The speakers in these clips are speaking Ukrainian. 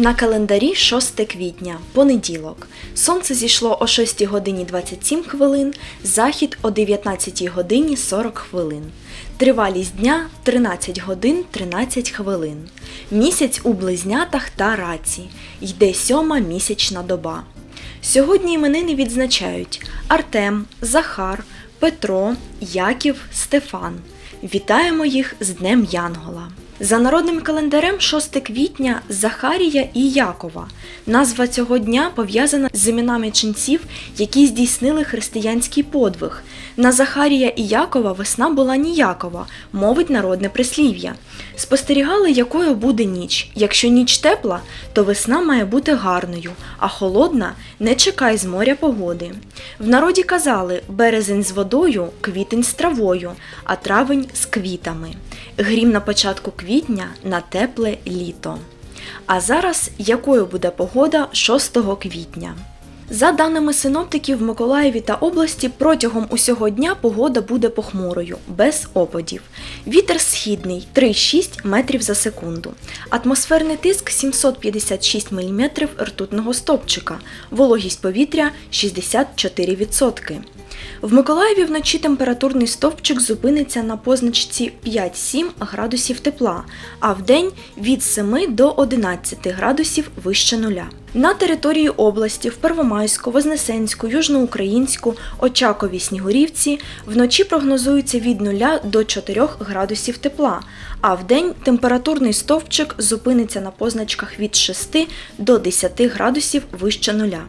На календарі 6 квітня, понеділок. Сонце зійшло о 6 годині 27 хвилин, захід о 19 годині 40 хвилин. Тривалість дня 13 годин 13 хвилин. Місяць у близнятах та раці. Йде сьома місячна доба. Сьогодні іменини відзначають Артем, Захар, Петро, Яків, Стефан. Вітаємо їх з Днем Янгола. За народним календарем 6 квітня Захарія і Якова. Назва цього дня пов'язана з іменами ченців, які здійснили християнський подвиг. На Захарія і Якова весна була ніякова, мовить народне прислів'я. Спостерігали, якою буде ніч. Якщо ніч тепла, то весна має бути гарною, а холодна не чекай з моря погоди. В народі казали березень з водою, квітень з травою, а травень з квітами. Грім на початку квітня на тепле літо. А зараз якою буде погода 6 квітня? За даними синоптиків в Миколаєві та області, протягом усього дня погода буде похмурою, без опадів. Вітер східний 3,6 метрів за секунду. Атмосферний тиск 756 мм ртутного стопчика. Вологість повітря 64%. В Миколаєві вночі температурний стовпчик зупиниться на позначці 5-7 градусів тепла, а вдень від 7 до 11 градусів вище нуля. На території області в Первомайську, Вознесенську, Южноукраїнську, Очакові, Снігурівці вночі прогнозується від 0 до 4 градусів тепла, а вдень температурний стовпчик зупиниться на позначках від 6 до 10 градусів вище нуля.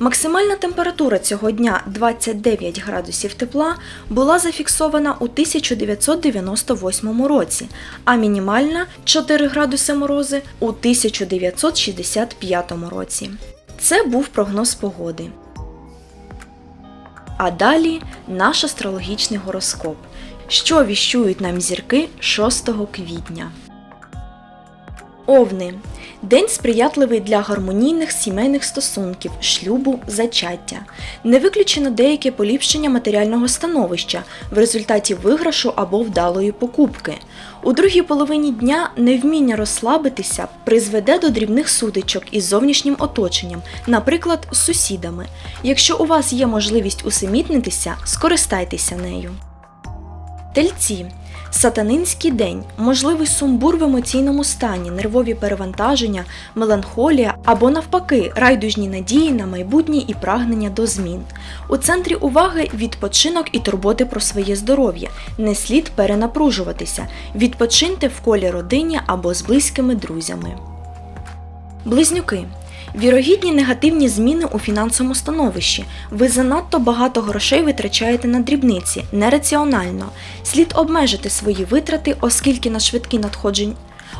Максимальна температура цього дня 29 градусів тепла була зафіксована у 1998 році, а мінімальна 4 градуси морози у 1965 році. Це був прогноз погоди. А далі наш астрологічний гороскоп. Що віщують нам зірки 6 квітня. Овни. День сприятливий для гармонійних сімейних стосунків, шлюбу, зачаття. Не виключено деяке поліпшення матеріального становища в результаті виграшу або вдалої покупки. У другій половині дня невміння розслабитися призведе до дрібних сутичок із зовнішнім оточенням, наприклад, з сусідами. Якщо у вас є можливість усамітнитися, скористайтеся нею. Тельці. Сатанинський день, можливий сумбур в емоційному стані, нервові перевантаження, меланхолія або навпаки райдужні надії на майбутнє і прагнення до змін. У центрі уваги відпочинок і турботи про своє здоров'я. Не слід перенапружуватися. Відпочиньте в колі родині або з близькими друзями. Близнюки. Вірогідні негативні зміни у фінансовому становищі. Ви занадто багато грошей витрачаєте на дрібниці, нераціонально. Слід обмежити свої витрати, оскільки на швидкі надходження.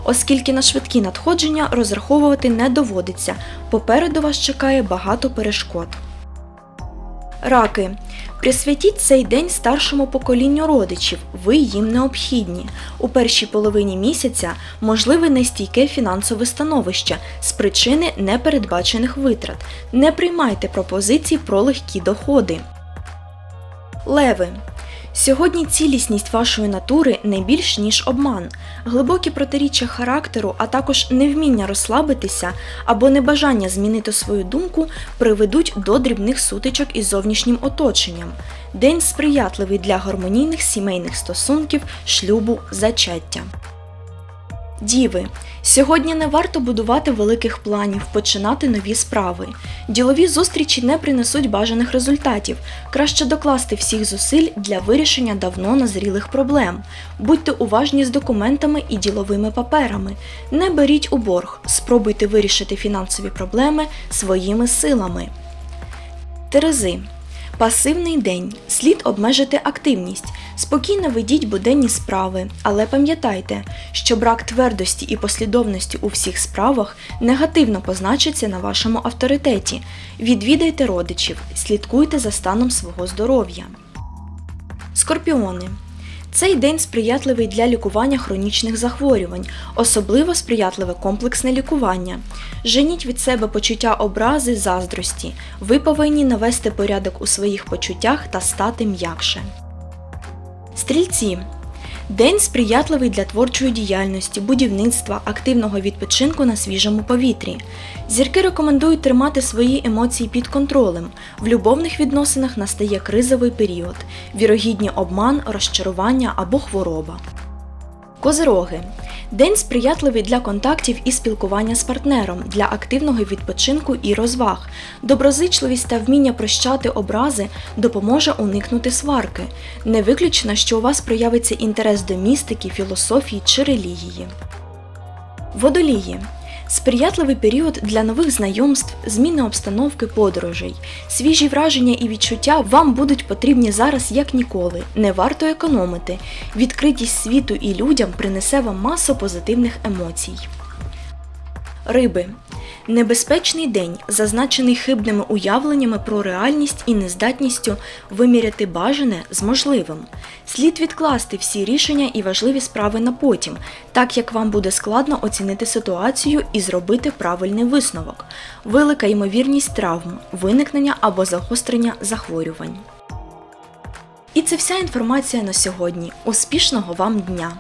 Оскільки на швидкі надходження розраховувати не доводиться, попереду вас чекає багато перешкод. Раки. Присвятіть цей день старшому поколінню родичів, ви їм необхідні. У першій половині місяця можливе нестійке фінансове становище з причини непередбачених витрат. Не приймайте пропозицій про легкі доходи. Леви. Сьогодні цілісність вашої натури не більш ніж обман, глибокі протиріччя характеру, а також невміння розслабитися або небажання змінити свою думку приведуть до дрібних сутичок із зовнішнім оточенням. День сприятливий для гармонійних сімейних стосунків, шлюбу, зачаття. Діви, сьогодні не варто будувати великих планів, починати нові справи. Ділові зустрічі не принесуть бажаних результатів. Краще докласти всіх зусиль для вирішення давно назрілих проблем. Будьте уважні з документами і діловими паперами. Не беріть у борг, спробуйте вирішити фінансові проблеми своїми силами. Терези. Пасивний день. Слід обмежити активність. Спокійно ведіть буденні справи, але пам'ятайте, що брак твердості і послідовності у всіх справах негативно позначиться на вашому авторитеті. Відвідайте родичів, слідкуйте за станом свого здоров'я. Скорпіони. Цей день сприятливий для лікування хронічних захворювань, особливо сприятливе комплексне лікування. Женіть від себе почуття образи, заздрості. Ви повинні навести порядок у своїх почуттях та стати м'якше. Стрільці. День сприятливий для творчої діяльності, будівництва, активного відпочинку на свіжому повітрі. Зірки рекомендують тримати свої емоції під контролем. В любовних відносинах настає кризовий період, вірогідні обман, розчарування або хвороба. Козироги. День сприятливий для контактів і спілкування з партнером, для активного відпочинку і розваг. Доброзичливість та вміння прощати образи допоможе уникнути сварки. Не виключено, що у вас проявиться інтерес до містики, філософії чи релігії. Водолії. Сприятливий період для нових знайомств, зміни обстановки подорожей. Свіжі враження і відчуття вам будуть потрібні зараз як ніколи. Не варто економити. Відкритість світу і людям принесе вам масу позитивних емоцій. Риби. Небезпечний день, зазначений хибними уявленнями про реальність і нездатністю виміряти бажане з можливим. Слід відкласти всі рішення і важливі справи на потім, так як вам буде складно оцінити ситуацію і зробити правильний висновок. Велика ймовірність травм, виникнення або загострення захворювань. І це вся інформація на сьогодні. Успішного вам дня!